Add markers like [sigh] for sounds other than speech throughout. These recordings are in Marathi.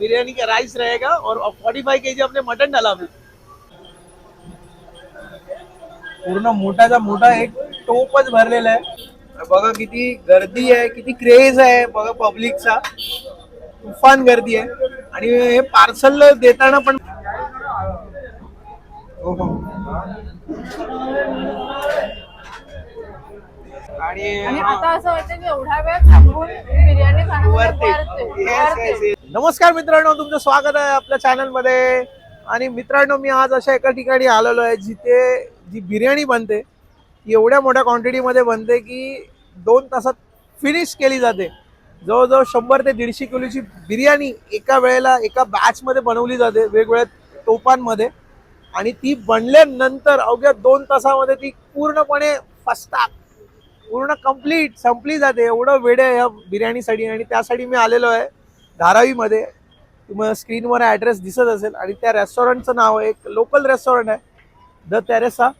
बिरयानी का राइस रहेगा और 45 केजी अपने मटन डाला हमने। पूर्ण मोठाचा मोठा एक टोपच भरलेला आहे. बघा किती गर्दी आहे किती क्रेज आहे बघा पब्लिकचा तुफान गर्दी आहे. आणि हे पार्सल देताना पण हो, हो. आणि आणि आता असं वाटतं की एवढा वेळ थांबून बिर्याणी खाणं नमस्कार मित्रांनो तुमचं स्वागत आहे आपल्या चॅनलमध्ये. आणि मित्रांनो मी आज अशा एका ठिकाणी आलेलो आहे जिथे जी बिर्याणी बनते ती एवढ्या मोठ्या क्वांटिटीमध्ये बनते की दोन तासात फिनिश केली जाते. जवळजवळ शंभर ते दीडशे किलोची बिर्याणी एका वेळेला एका बॅचमध्ये बनवली जाते वेगवेगळ्या टोपांमध्ये आणि ती बनल्यानंतर अवघ्या दोन तासामध्ये ती पूर्णपणे फसतात पूर्ण कंप्लीट संपली जाते. एवढं वेळ आहे या बिर्याणीसाठी आणि त्यासाठी मी आलेलो आहे. धारावीमध्ये तुम्हाला स्क्रीनवर ॲड्रेस दिसत असेल आणि त्या रेस्टॉरंटचं नाव आहे एक लोकल रेस्टॉरंट आहे द तेरेसा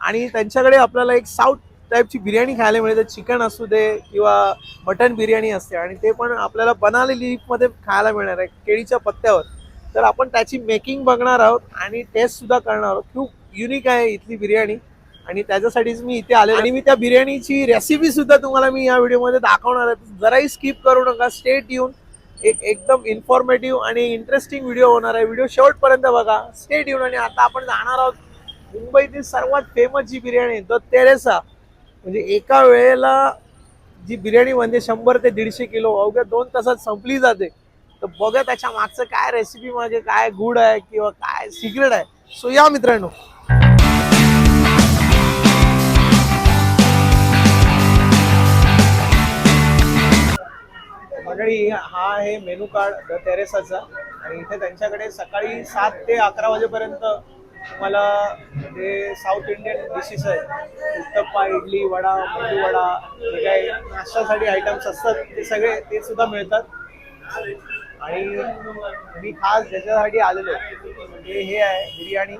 आणि त्यांच्याकडे आपल्याला एक साऊथ टाईपची बिर्याणी खायला मिळते चिकन असू दे किंवा मटन बिर्याणी असते. आणि ते पण आपल्याला बनाली लिपमध्ये खायला मिळणार आहे केळीच्या पत्त्यावर. तर आपण त्याची मेकिंग बघणार आहोत आणि टेस्टसुद्धा करणार आहोत. खूप युनिक आहे इथली बिर्याणी. आणि त्याच्यासाठीच मी इथे आले आणि मी त्या बिर्याणीची रेसिपी सुद्धा तुम्हाला मी या व्हिडिओमध्ये दाखवणार आहे. जराही स्किप करू नका. स्टेट येऊन एक एकदम इन्फॉर्मेटिव्ह आणि इंटरेस्टिंग व्हिडिओ होणार आहे. व्हिडिओ शेवटपर्यंत बघा. स्टेट येऊन आणि आता आपण जाणार आहोत मुंबईतील सर्वात फेमस जी बिर्याणी आहे द तेरेसा. म्हणजे एका वेळेला जी बिर्याणी म्हणजे शंभर ते दीडशे किलो अवघ्या दोन तासात संपली जाते. तर बघा त्याच्या मागचं काय रेसिपी मागे काय गुड आहे किंवा काय सिक्रेट आहे. सो या मित्रांनो. मंडळी हा आहे मेनू कार्ड द टेरेसाचा. आणि इथे त्यांच्याकडे सकाळी सात ते अकरा वाजेपर्यंत तुम्हाला ते साऊथ इंडियन डिशेस आहे उत्तप्पा इडली वडा मेदू वडा जे काही नाश्त्यासाठी आयटम्स असतात ते सगळे ते सुद्धा मिळतात. आणि मी खास ज्याच्यासाठी आलेलो ते म्हणजे हे आहे बिर्याणी.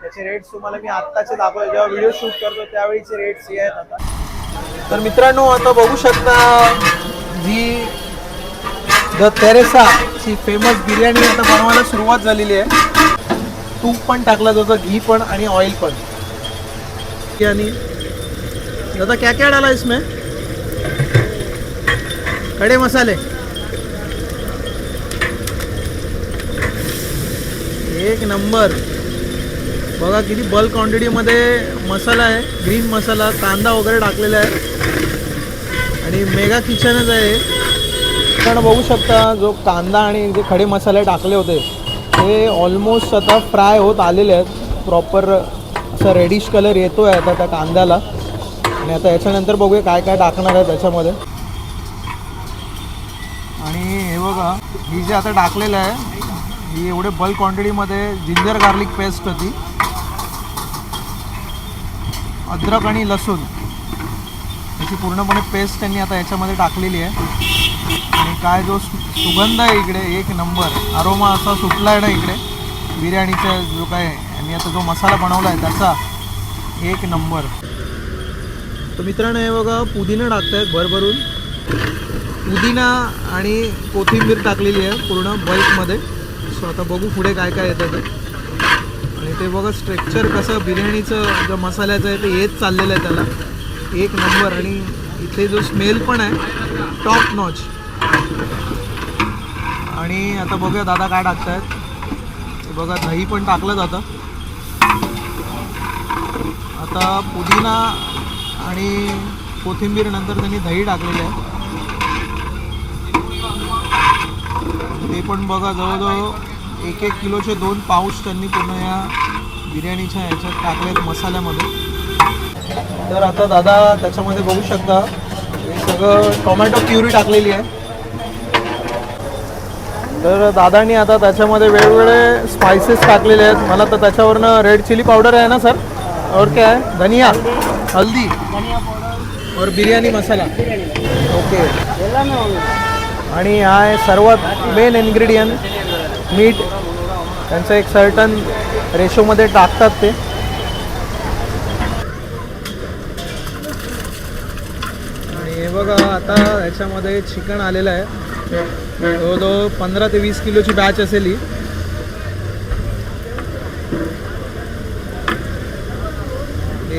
त्याचे रेट्स तुम्हाला मी आत्ताचे दाखवतो. जेव्हा व्हिडिओ शूट करतो त्यावेळीचे रेट्स हे आहेत आता. तर मित्रांनो आता बघू शकता जी द तेरेसा ची फेमस बिर्याणी आता बनवायला सुरुवात झालेली आहे. तूप पण टाकलं जातं घी पण आणि ऑइल पण. आणि दादा क्या क्या डाला इसमें? खडे मसाले. एक नंबर. बघा किती बल्क क्वांटिटीमध्ये मसाला आहे. ग्रीन मसाला कांदा वगैरे टाकलेला आहे. आणि मेगा किचनच आहे. पण बघू शकता जो कांदा आणि जे खडे मसाले टाकले होते ते ऑलमोस्ट आता फ्राय होत आलेले आहेत. प्रॉपर असा रेडिश कलर येतो आहे आता त्या कांद्याला. आणि आता याच्यानंतर बघूया काय काय टाकणार आहे त्याच्यामध्ये. आणि हे बघा ही जे आता टाकलेलं आहे ही एवढे बल्क क्वांटिटीमध्ये जिंजर गार्लिक पेस्ट होती. अद्रक आणि लसूण. त्याची पूर्णपणे पेस्ट त्यांनी आता याच्यामध्ये टाकलेली आहे. आणि काय जो सु- सुगंध आहे इकडे एक नंबर. अरोमा असा सुटला आहे ना इकडे. बिर्याणीचा जो काय आणि आता जो मसाला बनवला आहे त्याचा एक नंबर. तर मित्रांनो हे बघा पुदिना टाकतायत भरभरून. पुदिना आणि कोथिंबीर टाकलेली आहे पूर्ण बल्कमध्ये सो आता बघू पुढे काय काय येतं ते. आणि ते बघा स्ट्रेक्चर कसं बिर्याणीचं जो मसाल्याचं आहे ते येत चाललेलं आहे त्याला. एक नंबर आणि इथे जो स्मेल पण आहे टॉप नॉच आणि आता बघूया दादा काय टाकत ते बघा दही पण टाकलं जातं. आता पुदिना आणि कोथिंबीर नंतर त्यांनी दही टाकलेली आहे. ते पण बघा जवळजवळ एक एक किलोचे दोन पाऊच त्यांनी पूर्ण या बिर्याणीच्या ह्याच्यात टाकलेत मसाल्यामध्ये. तर आता दादा त्याच्यामध्ये बघू शकता हे सगळं टोमॅटो प्युरी टाकलेली आहे. तर दादानी आता त्याच्यामध्ये वेगवेगळे स्पायसेस टाकलेले आहेत. मला तर त्याच्यावरनं रेड चिली पावडर आहे ना सर और क्या है? धनिया हल्दी और बिर्याणी मसाला. ओके आणि हा आहे सर्वात मेन इन्ग्रेडियंट मीठ त्यांचं एक सर्टन रेशोमध्ये टाकतात ते. बघा आता याच्यामध्ये चिकन आलेलं आहे. जवळजवळ पंधरा ते वीस किलोची बॅच असेल ही.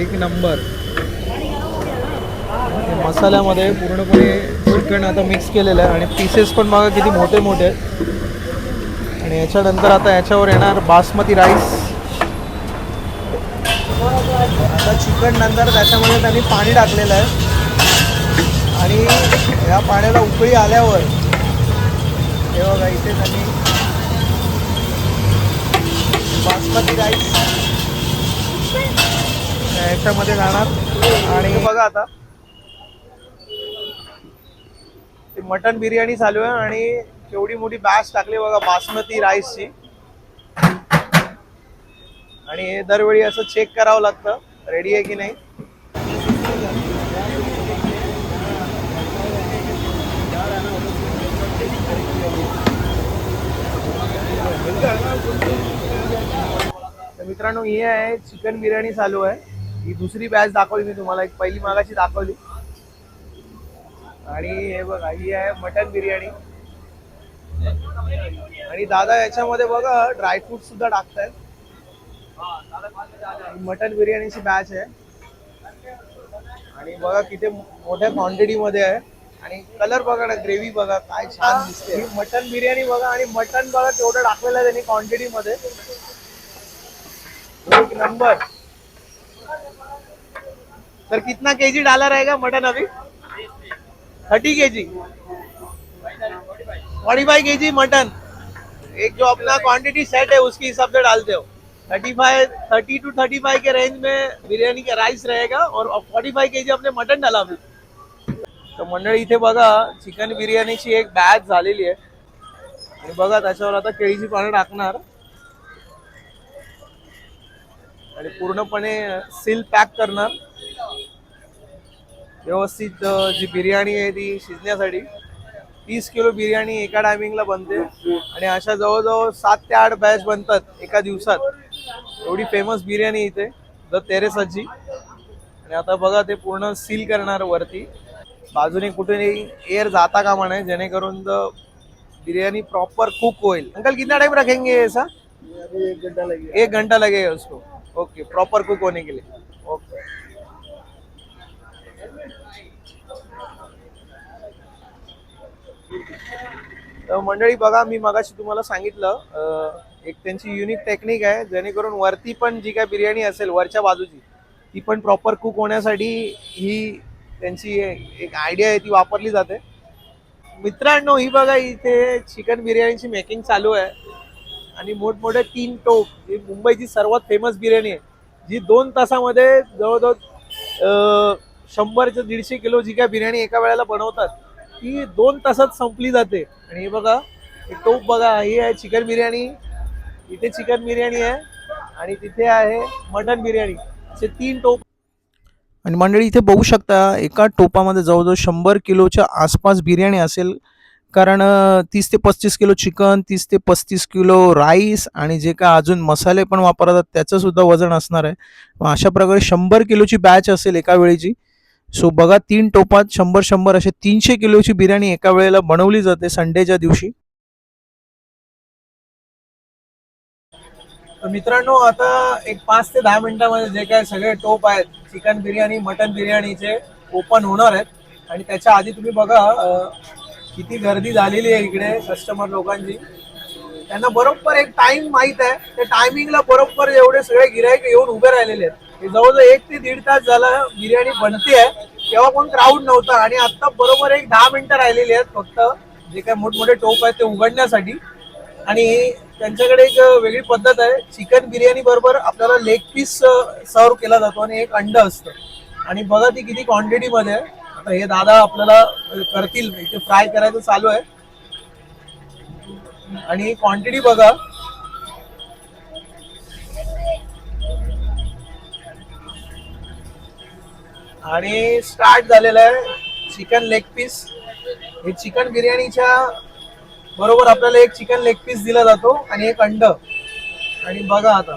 एक नंबर. मसाल्यामध्ये पूर्णपणे चिकन आता मिक्स केलेलं आहे. आणि पीसेस पण बघा किती मोठे मोठे आहेत. आणि याच्यानंतर आता याच्यावर येणार बासमती राईस आता चिकन नंतर त्याच्यामध्ये त्यांनी पाणी टाकलेलं आहे. आणि या पाण्याला उकळी आल्यावर हे बघा इथे त्यांनी बासमती राईस याच्यामध्ये जाणार. आणि बघा आता ते मटन बिर्याणी चालू आहे आणि केवढी मोठी बॅच टाकली बघा बासमती राईसची आणि हे दरवेळी असं चेक करावं लागतं रेडी आहे की नाही. तर मित्रांनो हे आहे चिकन बिर्याणी चालू आहे. ही दुसरी बॅच दाखवली मी तुम्हाला. एक पहिली मागाची दाखवली. आणि हे बघा ही आहे मटन बिर्याणी. आणि दादा याच्यामध्ये बघा ड्रायफ्रूट सुद्धा टाकतायत. मटन बिर्याणीची बॅच आहे. आणि बघा किती मोठ्या क्वांटिटी मध्ये आहे. आणि कलर बघा ना ग्रेव्ही बघा काय छान दिसते. मटन बिर्याणी बघा आणि मटन बघा केवढं टाकलेलं आहे त्यांनी क्वांटिटी मध्ये. एक नंबर. सर कितना केजी डाला रहेगा मटन अभी? Thirty K G forty five K G mutton. एक जो अपना क्वांटिटी सेट है उसके हिसाब से डालते हो. Thirty five thirty two thirty five के रेंज में बिरयानी का राइस रहेगा और फोर्टी फाइव के जी अपने मटन डाला अभी. तर मंडळी इथे बघा चिकन बिर्याणीची एक बॅच झालेली आहे. आणि बघा त्याच्यावर आता केळीची पानं टाकणार. आणि पूर्णपणे सील पॅक करणार. व्यवस्थित जी बिर्याणी आहे ती शिजण्यासाठी. तीस किलो बिर्याणी एका टायमिंगला बनते. आणि अशा जवळजवळ सात ते आठ बॅच बनतात एका दिवसात. एवढी फेमस बिर्याणी इथे द तेरेसाची. आणि आता बघा ते पूर्ण सील करणार वरती. बाजूने कुठेही एअर जाता कामा नये जेणेकरून द प्रॉपर कुक होईल. अंकल कितना टाइम रखेंगे ऐसा एक घंटा लगेगा एक घंटा लगेगा उसको. ओके प्रॉपर कुक होने के लिए. ओके तर मंडळी बघा मी मगाशी तुम्हाला सांगितलं एक त्यांची युनिक टेक्निक आहे जेणेकरून वरती पण जी काय बिर्याणी असेल वरच्या बाजूची ती पण प्रॉपर कुक होण्यासाठी ही त्यांची एक आयडिया आहे ती वापरली जाते. मित्रांनो ही बघा इथे चिकन बिर्याणीची मेकिंग चालू आहे. आणि मोठमोठे तीन टोप ही मुंबईची सर्वात फेमस बिर्याणी आहे. जी दोन तासामध्ये जवळजवळ शंभर ते दीडशे किलो जी काय बिर्याणी एका वेळेला बनवतात ती दोन तासात संपली जाते. आणि हे बघा हे टोप बघा ही आहे चिकन बिर्याणी. इथे चिकन बिर्याणी आहे. आणि तिथे आहे मटन बिर्याणी. असे तीन टोप आणि मंडळी इथे बघू शकता एका टोपामध्ये जवळजवळ शंभर किलोच्या आसपास बिर्याणी असेल. कारण तीस ते पस्तीस किलो चिकन तीस ते पस्तीस किलो राईस आणि जे काय अजून मसाले पण वापरतात त्याचंसुद्धा वजन असणार आहे. मग अशा प्रकारे शंभर किलोची बॅच असेल एका वेळेची. सो बघा तीन टोपात शंभर शंभर असे तीनशे किलोची बिर्याणी एका वेळेला बनवली जाते संडेच्या दिवशी. तर मित्रांनो आता एक पाच ते दहा मिनिटामध्ये जे काय सगळे टोप आहेत चिकन बिर्याणी मटन बिर्याणीचे ओपन होणार आहेत. आणि त्याच्या आधी तुम्ही बघा किती गर्दी झालेली आहे इकडे कस्टमर लोकांची. त्यांना बरोबर एक टाइम माहीत आहे. त्या टायमिंगला बरोबर एवढे सगळे गिरायक येऊन उभे राहिलेले आहेत. जवळजवळ एक ते दीड तास झाला बिर्याणी बनते आहे. तेव्हा पण क्राऊड नव्हता. आणि आता बरोबर एक दहा मिनिटं राहिलेली आहेत फक्त जे काय मोठमोठे टोप आहेत ते उघडण्यासाठी. आणि त्यांच्याकडे एक वेगळी पद्धत आहे. चिकन बिर्याणी बरोबर आपल्याला लेग पीस सर्व केला जातो आणि एक अंड असतं. आणि बघा ती किती क्वांटिटी मध्ये आहे. आता हे दादा आपल्याला करतील. इथे फ्राय करायचं चालू आहे. आणि क्वांटिटी बघा. आणि स्टार्ट झालेलं आहे. चिकन लेग पीस हे चिकन बिर्याणीच्या बरोबर आपल्याला एक चिकन लेग पीस दिला जातो आणि एक अंड. आणि बघा आता.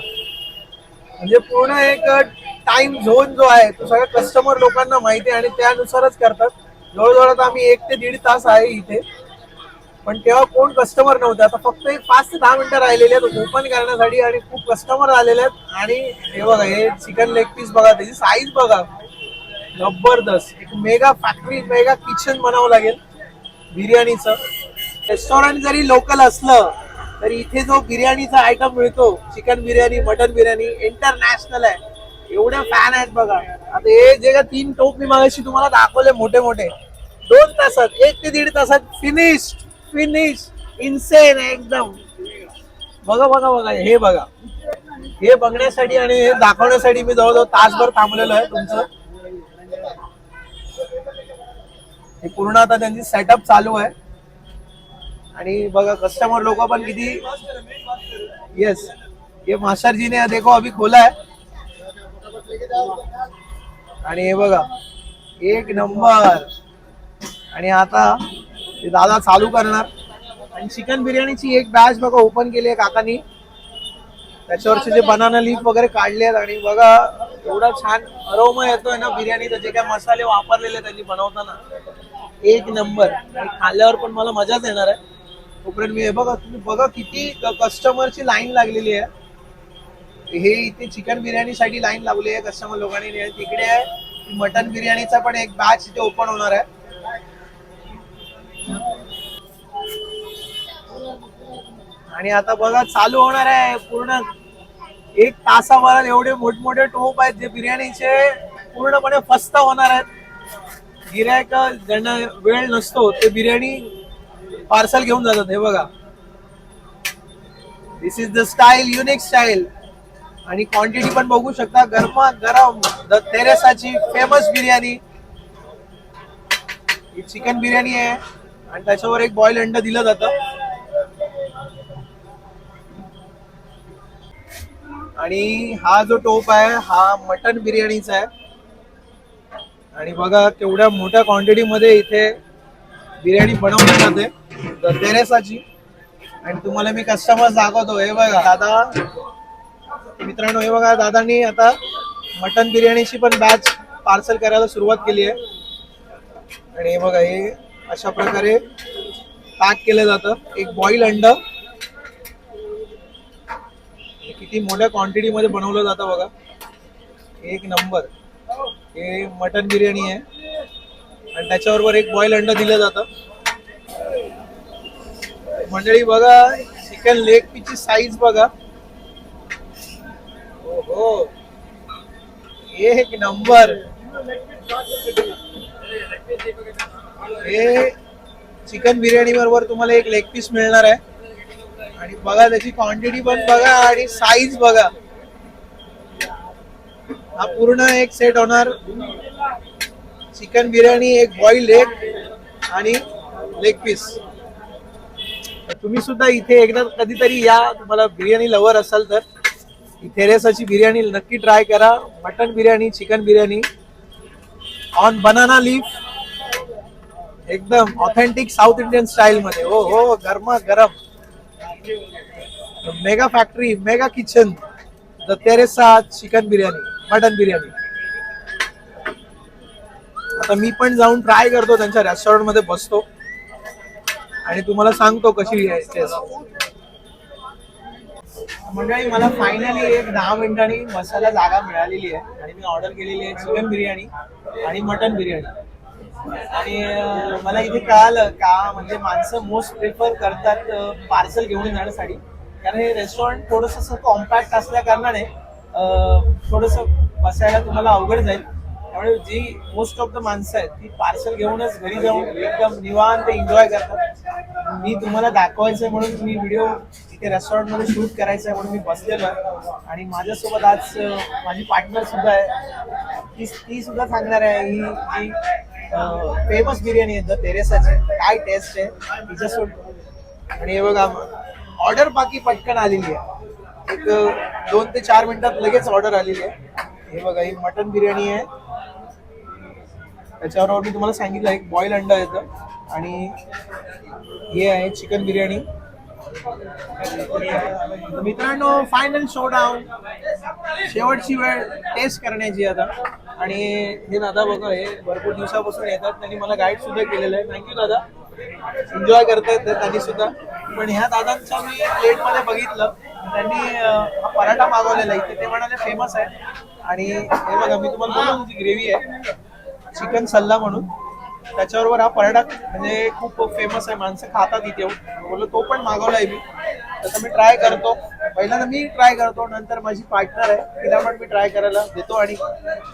म्हणजे पूर्ण एक टाइम झोन जो आहे तो सगळ्या कस्टमर लोकांना माहिती आहे आणि त्यानुसारच करतात. जवळजवळ आता आम्ही एक ते दीड तास आहे इथे. पण तेव्हा कोण कस्टमर नव्हते. आता फक्त एक पाच ते दहा मिनिटं राहिलेले आहेत. ओपन करण्यासाठी आणि खूप कस्टमर आलेले आहेत. आणि हे बघा हे चिकन लेग पीस बघा त्याची साईज बघा. जबरदस्त. एक मेगा फॅक्टरी मेगा किचन बनावं लागेल. बिर्याणीचं. रेस्टॉरंट जरी लोकल असलं तरी इथे जो बिर्याणीचा आयटम मिळतो chicken biryani mutton biryani international आहे. एवढे फॅन आहेत बघा. आता हे जे का तीन टोप मी मागाशी तुम्हाला दाखवले मोठे मोठे दोन तासात एक ते दीड तासात फिनिश फिनिश इन्सेन एकदम. बघा बघा बघा हे बघा. हे बघण्यासाठी आणि हे दाखवण्यासाठी मी जवळजवळ तासभर थांबलेलो आहे तुमचं. हे पूर्ण आता त्यांची सेटअप चालू आहे. आणि बघा कस्टमर लोक पण किती येस ये मास्टर जी ने देखो अभी खोला है. आणि हे बघा एक नंबर. आणि आता दादा चालू करणार. आणि चिकन बिर्याणीची एक बॅच बघा ओपन केली आहे काकानी. त्याच्यावरचे जे बनाना लीफ वगैरे काढले आहेत आणि बघा एवढा छान अरोमा येतोय ना बिर्याणीचा. जे काय मसाले वापरलेले त्यांनी बनवताना. एक नंबर. आणि खाल्ल्यावर पण मला मजाच येणार आहे. तोपर्यंत मी हे बघा तुम्ही बघा किती कस्टमरची लाईन लागलेली आहे. हे इथे चिकन बिर्याणीसाठी लाईन लावली आहे कस्टमर लोकांनी. तिकडे आहे. मटन बिर्याणीचा पण एक बॅच इथे ओपन होणार आहे. आणि आता बघा चालू होणार आहे पूर्ण. एक तासाभरात एवढे मोठमोठे टोप आहेत जे बिर्याणीचे पूर्णपणे फस्त होणार आहेत. गिरायक ज्यांना वेळ नसतो ते बिर्याणी पार्सल घेऊन जातात हे बघा. This is the style unique style आणि क्वांटिटी पण बघू शकता. गरमा गरम द तेरेसाची फेमस बिर्याणी. ही चिकन बिर्याणी आहे. आणि त्याच्यावर एक बॉईल अंड दिलं जातं. आणि हा जो टोप आहे हा मटन बिर्याणीचा आहे. आणि बघा केवढ्या मोठ्या क्वांटिटी मध्ये इथे बिर्याणी बनवली जाते. द तेरेसाची आणि तुम्हाला मी कस्टमर दाखवतो. हे बघा दादा. मित्रांनो हे बघा दादानी आता मटन बिर्याणीची पण बॅच पार्सल करायला सुरुवात केली आहे. आणि हे बघा हे अशा प्रकारे पॅक केलं जातं. एक बॉईल अंड किती मोठ्या क्वांटिटी मध्ये बनवलं जातं बघा. एक नंबर हे मटन बिर्याणी आहे. आणि त्याच्याबरोबर एक बॉईल अंड दिलं जातं. मंडळी बघा चिकन लेग पीची साईज बघा. हो एक नंबर हे चिकन बिर्याणी बरोबर तुम्हाला एक लेग पीस मिळणार आहे. आणि बघा त्याची क्वांटिटी पण बघा आणि साईज बघा. हा पूर्ण एक सेट होणार. चिकन बिर्याणी एक बॉईल लेग आणि लेग पीस तुम्ही सुद्धा इथे एकदा कधीतरी या. तुम्हाला बिर्याणी लवर असाल तर थेरेसाची बिर्याणी नक्की ट्राय करा. Mutton biryani chicken biryani. On banana leaf एकदम ऑथेंटिक साऊथ इंडियन स्टाईल मध्ये. हो हो गरमा गरम. Mega factory mega kitchen the Teresa chicken biryani mutton biryani. आता मी पण जाऊन ट्राय करतो. त्यांच्या रेस्टॉरंटमध्ये बसतो. आणि तुम्हाला सांगतो कशी लिहायची टेस्ट मंडळी मला फायनली एक दहा मिनिटांनी मसाला जागा मिळालेली आहे. आणि मी ऑर्डर केलेली आहे चिकन बिर्याणी आणि मटन बिर्याणी. आणि मला इथे कळालं का म्हणजे माणसं मोस्ट प्रिफर करतात पार्सल घेऊन जाण्यासाठी कारण हे रेस्टॉरंट थोडंसं असं कॉम्पॅक्ट असल्या कारणाने थोडस बसायला तुम्हाला अवघड जाईल. त्यामुळे जी मोस्ट ऑफ द माणसं आहेत ती पार्सल घेऊनच घरी जाऊन एकदम निवांत एन्जॉय करतात. मी तुम्हाला दाखवायचंय म्हणून मी व्हिडिओ इथे रेस्टॉरंटमध्ये शूट करायचं आहे म्हणून मी बसलेलो आहे. आणि माझ्यासोबत आज माझी पार्टनर सुद्धा आहे. ती ती सुद्धा सांगणार आहे ही जी फेमस बिर्याणी आहे द तेरेसाची. काय टेस्ट आहे तिच्यासोबत. आणि हे बघा ऑर्डर बाकी पटकन आलेली आहे. एक दोन ते चार मिनिटात लगेच ऑर्डर आलेली आहे. हे बघा ही मटन बिर्याणी आहे. त्याच्याबरोबर मी तुम्हाला सांगितलं एक बॉईल अंडा येतं. आणि हे आहे चिकन बिर्याणी. मित्रांनो फायनल शो डाऊन शेवटची वेळ टेस्ट करण्याची आता. आणि हे दादा बघा हे भरपूर दिवसापासून येतात. त्यांनी मला गाईड सुद्धा केलेलं आहे. थँक्यू दादा. एन्जॉय करतायत त्यांनी सुद्धा. पण ह्या दादांच्या मी प्लेटमध्ये बघितलं. त्यांनी हा पराठा मागवलेला आहे. इथे ते म्हणाले फेमस आहे. आणि हे बघा मी तुम्हाला बोलतो जी ग्रेव्ही आहे. चिकन सल्ला म्हणून. त्याच्याबरोबर हा पराठा म्हणजे खूप फेमस आहे. माणसं खातात इथे. येऊन बोललो तो पण मागवलाय मी. तसं मी ट्राय करतो. पहिल्यांदा मी ट्राय करतो. नंतर माझी पार्टनर आहे. तिला पण मी ट्राय करायला देतो. आणि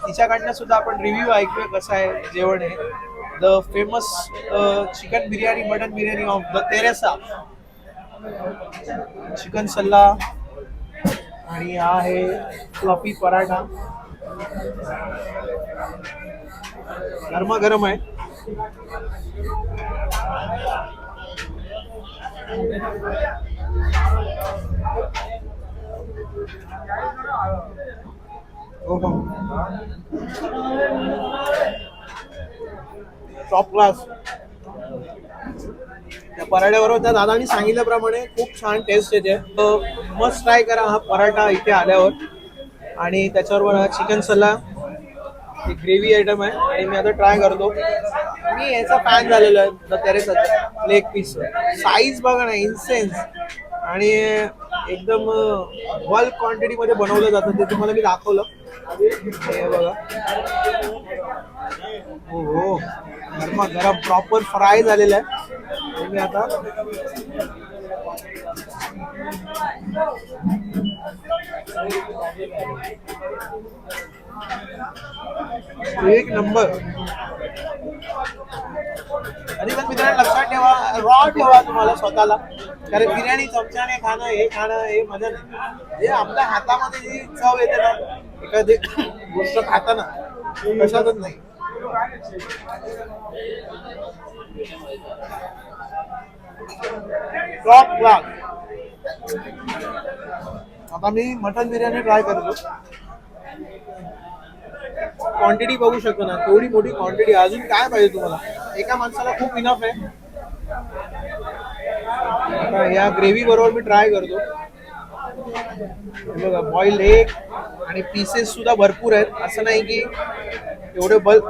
तिच्याकडनं सुद्धा आपण रिव्ह्यू ऐकूया कसं आहे जेवण आहे. The famous chicken biryani mutton biryani of the Teresa chicken सल्ला. आणि हा आहे फ्लॉपी पराठा. गरमागरम आहे. हो, हो. टॉप क्लास त्या पराठ्याबरोबर त्या दादानी सांगितल्याप्रमाणे खूप छान टेस्ट येते. मस्त ट्राय करा हा पराठा इथे आल्यावर. आणि त्याच्याबरोबर हा चिकन सल्ला एक ग्रेव्ही आयटम आहे. आणि मी आता ट्राय करतो. मी याचा फॅन झालेलो आहे द तेरेसाचा लेग पीस साईज बघा ना इन्सेन्स आणि एकदम बल्क क्वांटिटी मध्ये बनवलं जातं ते तुम्हाला मी दाखवलं. हे बघा. हो हो गरमा गरम प्रॉपर फ्राय झालेलं आहे. मी आता एक नंबर. आणि पण मित्रांनो लक्षात ठेवा रॉ ठेवा तुम्हाला स्वतःला. कारण बिर्याणी चमच्याने खाणं हे खाणं हे मजा नाही हे आपल्या हातामध्ये जी चव येते ना एखादी गोष्ट खाताना कशातच नाही. टॉप क्लास आता मी मटन बिर्याणी ट्राय करतो. क्वांटिटी बघू शकतो ना. थोडी मोठी क्वांटिटी अजून काय पाहिजे तुम्हाला? एका माणसाला खूप इनफ आहे. या ग्रेव्ही बरोबर मी ट्राय करतो. बघा बॉईल एग आणि पीसेस सुद्धा भरपूर आहेत. असं नाही की एवढे बल्क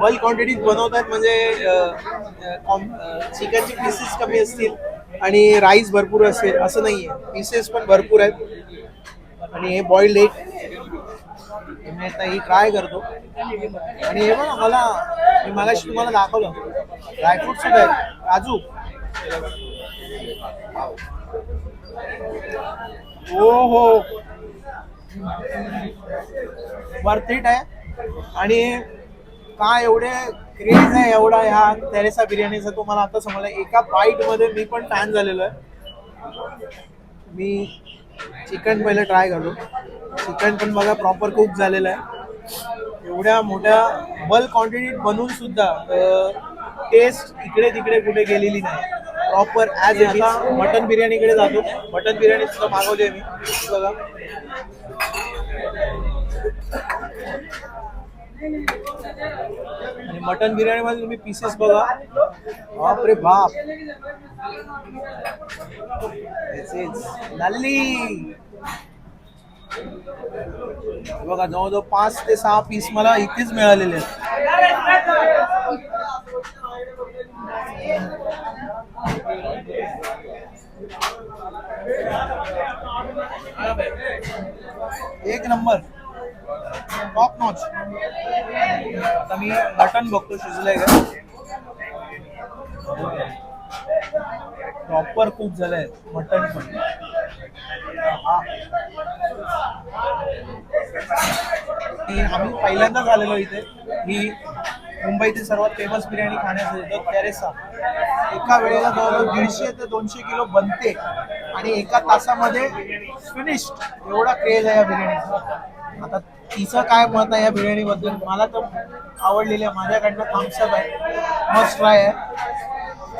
बल्क क्वांटिटीत बनवतात म्हणजे चिकनचे पीसेस कमी असतील. आणि राईस भरपूर असेल असं नाही आहे पीसेस पण भरपूर आहेत. आणि हे बॉइल्ड एग मी आता ही ट्राय करतो. आणि हे बघा मला मी मागाशी तुम्हाला दाखवलं. ड्रायफ्रूट सुद्धा आहेत काजू. हो हो वर्थ इट आहे. आणि का एवढे क्रेज आहे एवढा ह्या तेरेसा बिर्याणीचा तो मला आता समजला एका बाईटमध्ये मी पण फॅन झालेलो आहे. मी चिकन पहिलं ट्राय करतो चिकन पण बघा प्रॉपर कुक झालेलं आहे. एवढ्या मोठ्या बल्क क्वांटिटीत बनवून सुद्धा टेस्ट इकडे तिकडे कुठे गेलेली नाही. प्रॉपर ॲज आता मटन बिर्याणीकडे जातो. मटन बिर्याणी सुद्धा मागवली मी. बघा. आणि मटन बिर्याणी मध्ये तुम्ही पीसेस बघा. बाप. रे बाप नल्ली. बघा जवळजवळ पाच ते सहा पीस मला इथेच मिळालेले आहेत. एक नंबर. टॉप नॉच आता मी मटन बघतो शिजलंय का? प्रॉपर कुक झालंय मटन पण. हा. आम्ही पहिल्यांदा झालेलो इथे. ही मुंबईतील सर्वात फेमस बिर्याणी खाण्यासाठी द तेरेसा एका वेळेला जवळजवळ दीडशे ते दोनशे किलो बनते. आणि एका तासामध्ये फिनिश्ड एवढा क्रेज आहे या बिर्याणीचा. तिचं काय मत आहे या बिर्याणीबद्दल? मला तर आवडलेली आहे. माझ्याकडनं थम्सअप आहे. मस्त ट्राय आहे.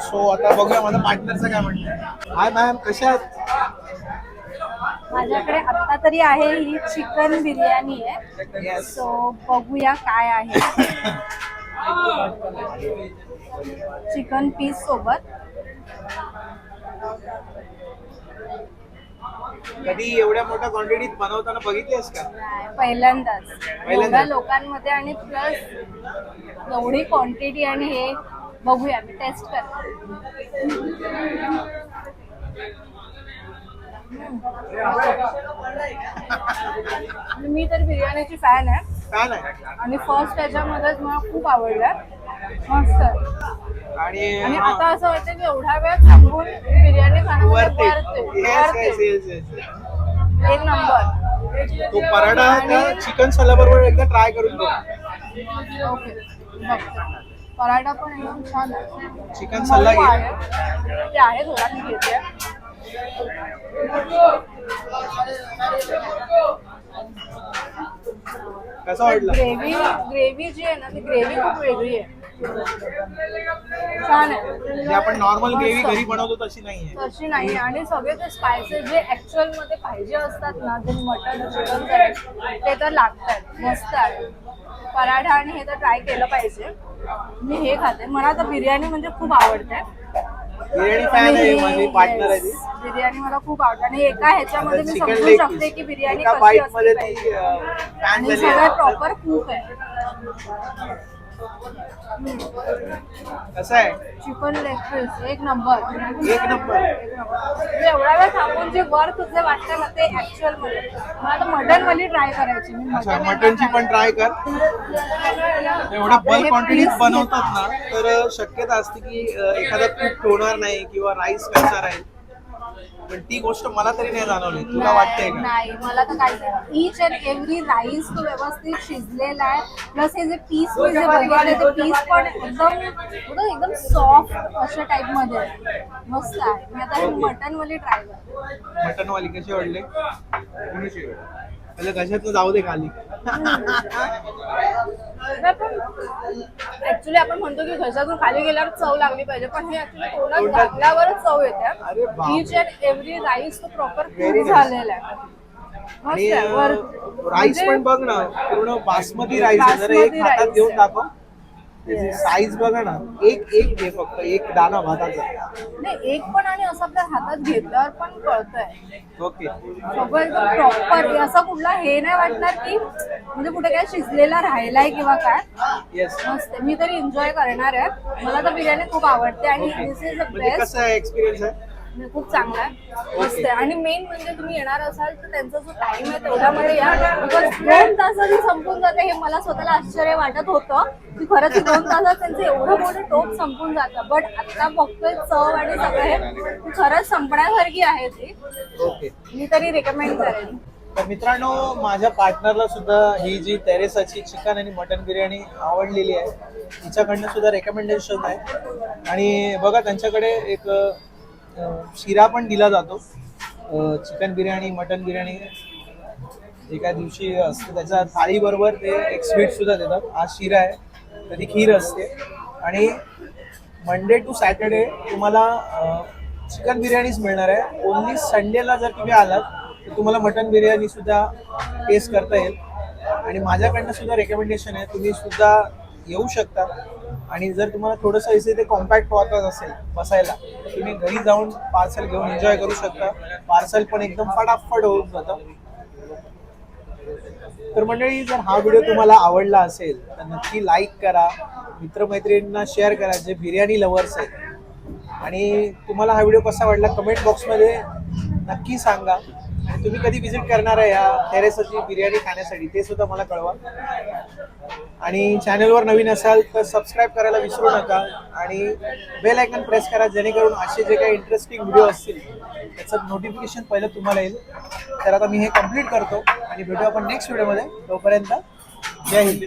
सो आता बघूया माझ्या पार्टनरचं काय म्हणणं हाय मॅम कशा आहात? माझ्याकडे आता तरी आहे ही चिकन बिर्याणी आहे. सो बघूया काय आहे. [laughs] चिकन पीस सोबत. कधी एवढ्या मोठ्या क्वांटिटीत बनवताना बघितलीस का? नाही, पहिल्यांदाच? एवढ्या लोकांमध्ये आणि प्लस एवढी क्वांटिटी आणि हे बघूया मी टेस्ट करते. हम्म. मी तर बिर्याणीची फॅन आहे. आणि फर्स्ट त्याच्यामध्येच मला खूप आवडलं. मस्त. आणि आणि आता असं वाटतं की एवढा वेळ थांबून बिर्याणी खाणं वरते. वरते. येस येस येस येस एक नंबर. तो पराठा त्या चिकन सलाबरोबर एकदा ट्राय करून बघ. ओके. बघते. पराठा पण एकदम छान आहे. चिकन सल्ला मऊ घे. आहे. ते आहे थोडा मी घेते. कसा वाटला? ग्रेव्ही ग्रेव्ही जी आहे ना ती ग्रेव्ही खूप वेगळी आहे. छान आहे. म्हणजे आपण नॉर्मल ग्रेव्ही घरी बनवतो तशी नाहीये. तशी नाही. आणि सगळे ते स्पायसेस जे ऍक्च्युअलमध्ये पाहिजे असतात ना जे मटन चिकन ते तर लागतात. मस्त आहे. पराठा आणि हे तर ट्राय केलं पाहिजे. मी हे खाते. मला तर बिर्याणी म्हणजे खूप आवडते. बिर्याणी फॅन आहे माझी पार्टनर आहे ती. Yes, बिर्याणी मला खूप आवडते. आणि एका ह्याच्यामध्ये मी चिकन समजू लेग शकते की बिर्याणी एका कशी बाईट असली मध्ये पाहिजे आणि झाली सगळं आहे. प्रॉपर कुक आहे. कसं आहे? चिकन लेग पीस एक नंबर एक नंबर म्हणजे एवढा वेळ थांबून जे वर्क जे वाटतं ना ते ऍक्च्युअलमध्ये. मला मटन वाली ट्राय करायची मी अच्छा मटन मटनची पण ट्राय कर. एवढ्या बल्क क्वांटिटीत बनवतात ना तर शक्यता असते की अं, एखादा कूक ठेवणार नाही किंवा राईस कच्चा राहील पण ती गोष्ट मला तरी नाही जाणवली. तुला वाटतंय का? नाही मला तर काही ईच अँड एव्हरी राईस तो व्यवस्थित शिजलेला आहे. प्लस हे जे पीस मी जे बघितले ते पीस पण एकदम एकदम एकदम सॉफ्ट अशा टाइपमध्ये आहे. मस्त आहे. मी आता हे मटन वाली ट्राय करते. मटन वाली कशी वाटले त्याला कशात जाऊ दे खाली ऍक्च्युली आपण म्हणतो की घशातून खाली गेल्यावर चव लागली पाहिजे पण हे ऍक्च्युली तोंडात तोंडात- घातल्यावरच चव अरे येते. ईच अँड एव्हरी राईस तो प्रॉपर Very nice. झालेला आहे मस्त आणि आहे वर राईस म्हणजे- पण बघ ना पूर्ण बासमती राईस आहे जरा एक बासमती हातात rice घेऊन आहे. दाखव त्याची साईज बघा ना एक एक घे फक्त एक दाना भाताचा. नाही एक पण आणि असं आपल्या हातात घेतल्यावर पण कळतंय. ओके सगळं एकदम प्रॉपर असं कुठला हे नाही वाटणार की म्हणजे कुठे काय शिजलेला राहिलाय किंवा काय. येस मस्त. मी तरी एन्जॉय करणार आहे. मला तर बिर्याणी खूप आवडते आणि दिस इज द म्हणजे बेस्ट कसं एक्सपिरियन्स आहे? खूप चांगला आहे. मस्त आहे. आणि मेन म्हणजे तुम्ही येणार असाल तर त्यांचा जो टाइम आहे तेवढ्यामध्ये या. बिकॉज दोन तासात संपून जाते हे मला स्वतःला आश्चर्य वाटत होतं की खरंच दोन तासात त्यांचं एवढं मोठं टोप संपून जातं. बट आता बघतोय चव आणि सगळं हे खरंच संपण्यासारखी आहे ती. ओके मी तरी रेकमेंड करेन. तर मित्रांनो माझ्या पार्टनरला सुद्धा ही जी तेरेसाची चिकन आणि मटन बिर्याणी आवडलेली आहे तिच्याकडनं सुद्धा रेकमेंडेशन आहे. आणि बघा त्यांच्याकडे एक शिरा पण दिला जातो. चिकन बिर्याणी मटन बिर्याणी एका दिवशी असते. त्याच्या थाळीबरोबर ते एक स्वीट सुद्धा देतात. आज शिरा आहे कधी खीर असते. आणि मंडे टू सॅटर्डे तुम्हाला चिकन बिर्याणीच मिळणार आहे. ओन्ली संडेला जर तुम्ही आलात तर तुम्हाला मटन बिर्याणी सुद्धा टेस्ट करता येईल. आणि माझ्याकडनं सुद्धा रेकमेंडेशन आहे तुम्ही सुद्धा येऊ शकता आणि जर तुम्हाला थोडंसं इथे ते कॉम्पॅक्ट वाटत असेल बसायला तुम्ही घरी जाऊन पार्सल घेऊन एन्जॉय करू शकता. पार्सल पण एकदम फटाफट होऊन जातं. तर मंडळी जर हा व्हिडिओ तुम्हाला आवडला असेल तर नक्की लाईक करा. मित्रमैत्रिणींना शेअर करा जे बिर्याणी लवर्स आहेत. आणि तुम्हाला हा व्हिडिओ कसा वाटला कमेंट बॉक्समध्ये नक्की सांगा. तुम्ही कधी विजिट करणार आहे या टेरेसची बिर्याणी खाण्यासाठी? ते सुद्धा मला कळवा. आणि चॅनलवर नवीन असाल तर सबस्क्राईब करायला विसरू नका. आणि बेल आयकन प्रेस करा जेणेकरून असे जे काही इंटरेस्टिंग व्हिडिओ असतील त्याचं नोटिफिकेशन पहिलं तुम्हाला येईल. तर आता मी हे कंप्लीट करतो आणि भेटू आपण नेक्स्ट व्हिडिओमध्ये तोपर्यंत जय हिंद.